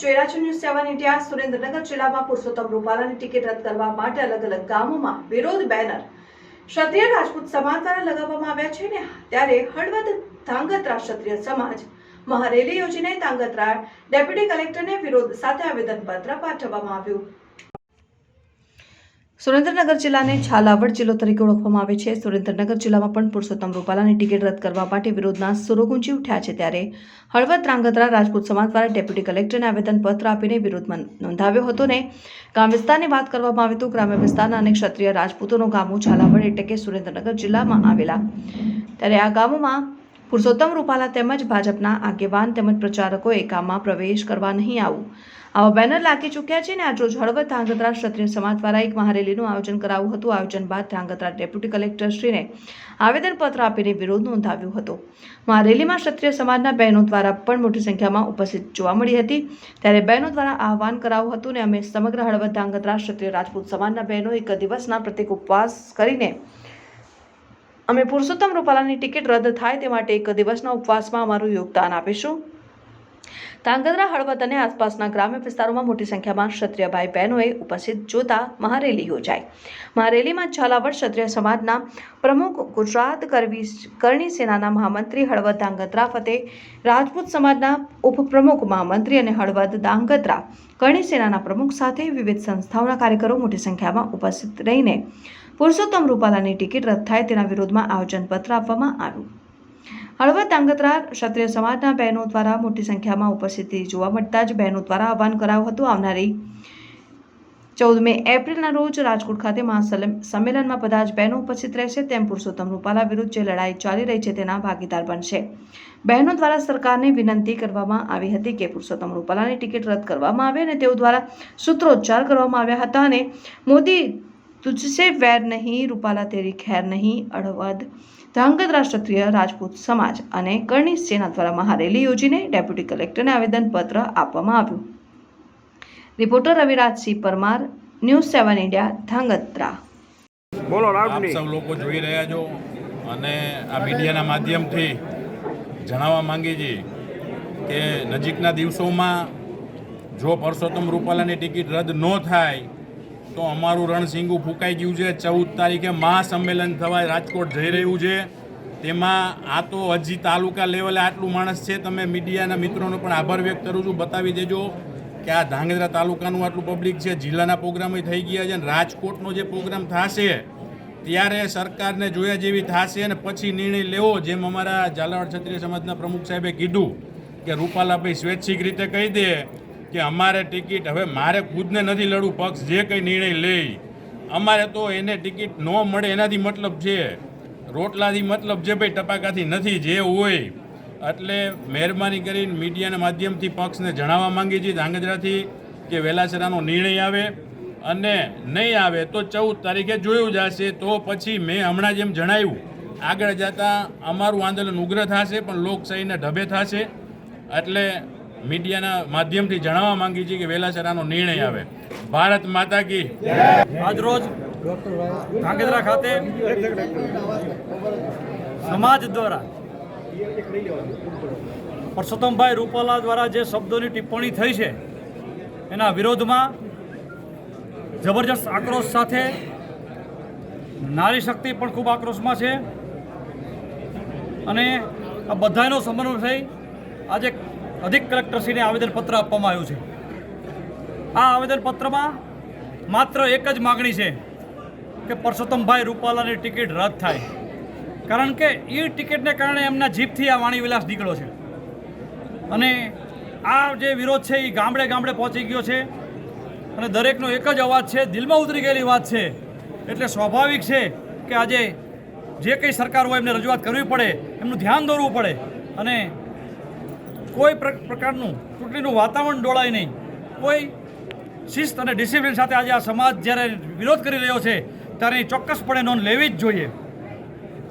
ચોરાચી news seven India Surendranagar જિલ્લામાં Purushottam રૂપાલાની ticket રદ કરવા માટે અલગ અલગ ગામોમાં વિરોધ બેનર. ક્ષત્રિય રાજપૂત સમાજ દ્વારા લગાવવામાં આવ્યા છે ને ત્યારે હળવદ ધાંગધ્રા ક્ષત્રિય સમાજ મહારેલી યોજીને ધાંગધ્રા ડેપ્યુટી કલેક્ટરને વિરોધ સાથે આવેદનપત્ર પાઠવવામાં આવ્યું. સુરેન્દ્રનગર જિલ્લાને છાલાવડ જિલ્લો તરીકે ઓળખવામાં આવે છે. સુરેન્દ્રનગર જિલ્લામાં પણ પુરુષોત્તમ રૂપાલાની ટિકિટ રદ કરવા માટે વિરોધના સુરો ગુંજી ઉઠ્યા છે ત્યારે હળવદ ત્રાંગધ્રા રાજપૂત સમાજ દ્વારા ડેપ્યુટી કલેક્ટરને આવેદનપત્ર આપીને વિરોધમાં નોંધાવ્યો હતો ને ગામ વિસ્તારની વાત કરવામાં આવે તો ગ્રામ્ય વિસ્તારના અનેક ક્ષત્રિય રાજપૂતોનો ગામો છાલાવડ એટલે કે સુરેન્દ્રનગર જિલ્લામાં આવેલા. ત્યારે આ ગામોમાં પુરુષોત્તમ રૂપાલા તેમજ ભાજપના આગેવાન તેમજ પ્રચારકોએ ગામમાં પ્રવેશ કરવા નહીં આવું. આવા બેનર લાગી ચૂક્યા છે ને આજરોજ હળવદ ધ્રાંગધ્રા ક્ષત્રિય સમાજ દ્વારા એક મહારેલીનું આયોજન કરાવ્યું હતું. આયોજન બાદ ધ્રાંગધ્રા ડેપ્યુટી કલેક્ટરશ્રીને આવેદનપત્ર આપીને વિરોધ નોંધાવ્યો હતો. મહારેલીમાં ક્ષત્રિય સમાજના બહેનો દ્વારા પણ મોટી સંખ્યામાં ઉપસ્થિત જોવા મળી હતી. ત્યારે બહેનો દ્વારા આહવાન કરાવ્યું હતું ને અમે સમગ્ર હળવદ ધ્રાંગધ્રા ક્ષત્રિય રાજપૂત સમાજના બહેનો એક દિવસના પ્રત્યેક ઉપવાસ કરીને અમે પુરુષોત્તમ રૂપાલાની ટિકિટ રદ થાય તે માટે એક દિવસના ઉપવાસમાં અમારું યોગદાન આપીશું. ધાંગધ્રા હળવદ અને આસપાસના ગ્રામ્ય વિસ્તારોમાં મોટી સંખ્યામાં ક્ષત્રિય ભાઈ બહેનોએ ઉપસ્થિત જોતા મહારેલી યોજાઈ. મહારેલીમાં ઝાલાવાડ ક્ષત્રિય સમાજના પ્રમુખ, ગુજરાત કરવી કરણી સેનાના મહામંત્રી હળવદ ધાંગધ્રા ફતેહ રાજપૂત સમાજના ઉપપ્રમુખ મહામંત્રી અને હળવદ ધાંગધ્રા કરણી સેનાના પ્રમુખ સાથે વિવિધ સંસ્થાઓના કાર્યકરો મોટી સંખ્યામાં ઉપસ્થિત રહીને પુરુષોત્તમ રૂપાલાની ટિકિટ રદ થાય તેના વિરોધમાં આયોજનપત્ર આપવામાં આવ્યું. હળવદ ધાંગધ્રા ક્ષત્રિય સમાજના બહેનો દ્વારા મોટી સંખ્યામાં ઉપસ્થિતિ જોવા મળતા જ બહેનો દ્વારા આહવાન કરાયું હતું આવનારી ચૌદમી એપ્રિલના રોજ રાજકોટ ખાતે સંમેલનમાં બધા જ બહેનો ઉપસ્થિત રહેશે. તેમ પુરુષોત્તમ રૂપાલા વિરુદ્ધ જે લડાઈ ચાલી રહી છે તેના ભાગીદાર બનશે. બહેનો દ્વારા સરકારને વિનંતી કરવામાં આવી હતી કે પુરુષોત્તમ રૂપાલાની ટિકિટ રદ કરવામાં આવે અને તેઓ દ્વારા સૂત્રોચ્ચાર કરવામાં આવ્યા હતા અને મોદી તુજસે વેર નહીં રૂપાલા તેરી ખેર નહીં અડવદ ધાંગધ્રા ક્ષત્રિય રાજપૂત સમાજ અને કરણી સેના દ્વારા મહારેલી યોજીને ડેપ્યુટી કલેક્ટરને આવેદનપત્ર આપવામાં આવ્યું। Reporter Ravirajsinh Parmar news seven India Dhrangadhra બોલો આપ સૌ લોકો જોઈ રહ્યા છો અને આ મીડિયાના માધ્યમથી જણાવવા માંગીએ છીએ કે નજીકના દિવસોમાં જો પરસોત્તમ રૂપાલાની ટિકિટ રદ ન થાય તો અમારું રણસિંગુ ફૂંકાઈ ગયું છે. ચૌદ તારીખે મહાસંમેલન થવા રાજકોટ જઈ રહ્યું છે. તેમાં આ તો હજી તાલુકા લેવલે આટલું માણસ છે. તમે મીડિયાના મિત્રોનો પણ આભાર વ્યક્ત કરું છું. બતાવી દેજો કે આ ધાંગધ્રા તાલુકાનું આટલું પબ્લિક છે. જિલ્લાના પ્રોગ્રામો થઈ ગયા છે અને રાજકોટનો જે પ્રોગ્રામ થશે, ત્યારે સરકારને જોયા જેવી થશે અને પછી નિર્ણય લેવો જેમ અમારા ઝાલાવાડ ક્ષત્રિય સમાજના પ્રમુખ સાહેબે કીધું કે રૂપાલાભાઈ સ્વૈચ્છિક રીતે કહી દે કે અમારે ટિકિટ, હવે મારે ખુદને નથી લડવું, પક્ષ જે કંઈ નિર્ણય લે અમારે તો એને ટિકિટ ન મળે એનાથી મતલબ છે. રોટલાથી મતલબ છે ભાઈ, ટપાકાથી નથી, જે હોય. એટલે મહેરબાની કરીને મીડિયાના માધ્યમથી પક્ષને જણાવવા માંગીએ છીએ ધાંગધ્રાથી કે વેલાસરાનો નિર્ણય આવે અને નહીં આવે તો ચૌદ તારીખે જોયું જશે, તો પછી મેં હમણાં જેમ જણાવ્યું. આગળ જતાં અમારું આંદોલન ઉગ્ર થશે, પણ લોકશાહીને ઢબે થશે. એટલે મીડિયાના માધ્યમથી જણાવવા માંગીએ છીએ કે વહેલાસરાનો નિર્ણય આવે. ભારત માતા કી આજરોજ ધાંગધ્રા ખાતે સમાજ દ્વારા પરસોત્તમભાઈ રૂપાલા દ્વારા જે શબ્દોની ટિપ્પણી થઈ છે, એના વિરોધમાં જબરજસ્ત આક્રોશ સાથે નારી શક્તિ પણ ખૂબ આક્રોશમાં છે. અને આ બધાનો સમન્વય થઈ આજે અધિક કલેક્ટરશ્રીને આવેદનપત્ર આપવામાં આવ્યું છે. આ આવેદનપત્રમાં માત્ર એક જ માગણી છે કે પરસોત્તમભાઈ રૂપાલાની ટિકિટ રદ થાય. કારણ કે એ ટિકિટને કારણે એમના જીભથી આ વાણીવિલાસ નીકળ્યો છે. અને આ જે વિરોધ છે એ ગામડે ગામડે પહોંચી ગયો છે. અને દરેકનો એક જ અવાજ છે, દિલમાં ઉતરી ગયેલી વાત છે. એટલે સ્વાભાવિક છે કે આજે જે કંઈ સરકાર હોય એમને રજૂઆત કરવી પડે, એમનું ધ્યાન દોરવું પડે. અને કોઈ પ્ર- પ્રકારનું ચૂંટણીનું વાતાવરણ ડોળાય નહીં. કોઈ શિસ્ત અને ડિસિપ્લિન સાથે આજે આ સમાજ જ્યારે વિરોધ કરી રહ્યો છે, ત્યારે એ ચોક્કસપણે નોંધ લેવી જ જોઈએ.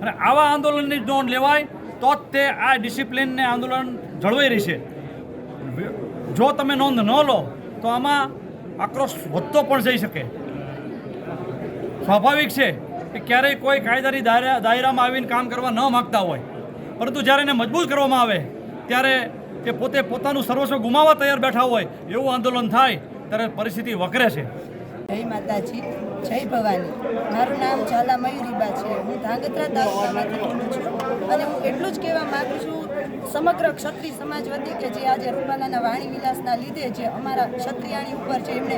અને આવા આંદોલનની નોંધ લેવાય તો જ તે આ ડિસિપ્લિનને આંદોલન જળવાઈ રહેશે. જો તમે નોંધ ન લો, તો આમાં આક્રોશ વધતો પણ જઈ શકે. સ્વાભાવિક છે કે ક્યારેય કોઈ કાયદાની દાયરા, દાયરામાં આવીને કામ કરવા ન માગતા હોય. પરંતુ જ્યારે એને મજબૂત કરવામાં આવે, ત્યારે કે પોતે પોતાનું સર્વસ્વ ગુમાવવા તૈયાર બેઠા હોય એવું આંદોલન થાય, ત્યારે પરિસ્થિતિ વકરે છે. જય માતાજી, જય ભવાની. મારું નામ ઝાલા મયુરીબા છે. હું ધાંગધ્રા તાલુકામાંથી બોલું છું અને હું એટલું જ કહેવા માગું છું, સમગ્ર ક્ષત્રિય સમાજ વતી કે જે આજે રૂપાલાના વાણી વિલાસના લીધે જે અમારા ક્ષત્રિયાણી ઉપર છે એમણે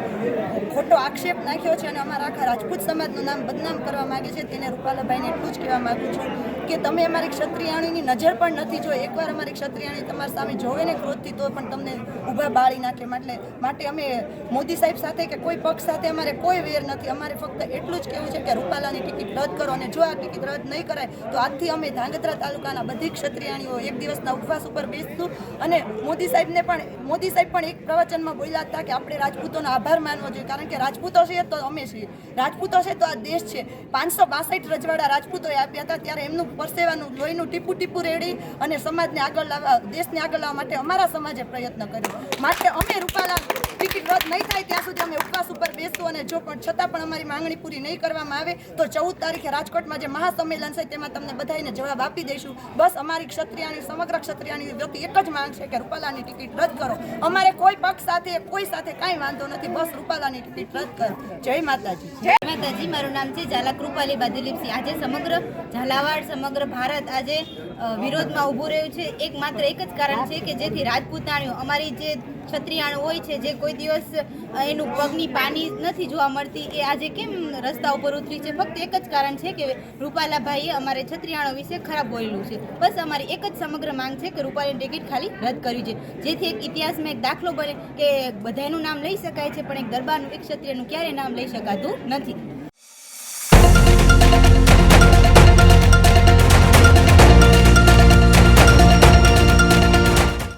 ખોટો આક્ષેપ નાખ્યો છે અને અમારા આખા રાજપૂત સમાજનું નામ બદનામ કરવા માગે છે, તેને રૂપાલાભાઈને એટલું જ કહેવા માગું છું કે તમે અમારી ક્ષત્રિયાણીની નજર પણ નથી જોઈ. એકવાર અમારી ક્ષત્રિયાણી તમારી સામે જોવે ને ક્રોધથી તો પણ તમને ઊભા બાળી નાખે. એટલે માટે અમે મોદી સાહેબ સાથે કે કોઈ પક્ષ સાથે અમારે કોઈ વેર નથી. અમારે ફક્ત એટલું જ કહેવું છે કે રૂપાલાની ટિકિટ રદ કરો અને જો આ ટિકિટ રદ નહીં કરાય, તો આજથી અમે ધાંગધ્રા તાલુકાના બધી ક્ષત્રિયાણીઓ એક દિવસના ઉપવાસ ઉપર બેસતું અને મોદી સાહેબને પણ, મોદી સાહેબ પણ એક પ્રવચનમાં બોલ્યા હતા કે આપણે રાજપૂતોનો આભાર માનવો જોઈએ. કારણ કે રાજપૂતો છે તો અમે છીએ. રાજપૂતો છે તો આ દેશ છે. પાંચસો બાસઠ રજવાડા રાજપૂતોએ આપ્યા હતા. ત્યારે એમનું પરસેવાનું લોહીનું ટીપું ટીપું રેડી અને સમાજને આગળ લાવવા, દેશને આગળ લાવવા માટે અમારા સમાજે પ્રયત્ન કર્યો. માટે અમે રૂપાલા ટિકિટ રદ નહીં થાય ત્યાં સુધી અમે ઉપવાસ ઉપર બેસતું અને જો પણ છતાં પણ અમારી માંગણી પૂરી નહીં કરવામાં આવે, તો ચૌદ તારીખે રાજકોટમાં જે મહાસંમેલન છે તેમાં તમને બધાને જવાબ આપી દઈશું. બસ અમારી ક્ષત્રિયાની સમગ્ર ક્ષત્રિયાની વ્યક્તિ એક જ માંગ છે કે રૂપાલાની ટિકિટ રદ કરો. અમારે કોઈ પક્ષ સાથે, કોઈ સાથે કાંઈ વાંધો નથી. બસ રૂપાલાની ટિકિટ રદ કરો. જય માતાજી. જય માતાજી. મારું નામ છે ઝાલા કૃપાલીબા દિલીપસિંહ આજે સમગ્ર ઝાલાવાડ, સમગ્ર ભારત આજે વિરોધમાં ઊભું રહ્યું છે. એક માત્ર એક જ કારણ છે કે જેથી રાજપૂતાણીઓ, અમારી જે ક્ષત્રિયાણો હોય છે, જે કોઈ દિવસ એનું પગની પાની નથી જોવા મળતી, એ આજે કેમ રસ્તા ઉપર ઉતરી છે? ફક્ત એક જ કારણ છે કે રૂપાલાભાઈએ અમારે ક્ષત્રિયાણો વિશે ખરાબ બોલેલું છે. બસ અમારી એક જ સમગ્ર માંગ છે કે રૂપાલીની ટિકિટ ખાલી રદ કરવી છે. જેથી એક ઇતિહાસમાં એક દાખલો બને કે બધાનું નામ લઈ શકાય છે, પણ એક દરબારનું, એક ક્ષત્રિયનું ક્યારેય નામ લઈ શકાતું નથી.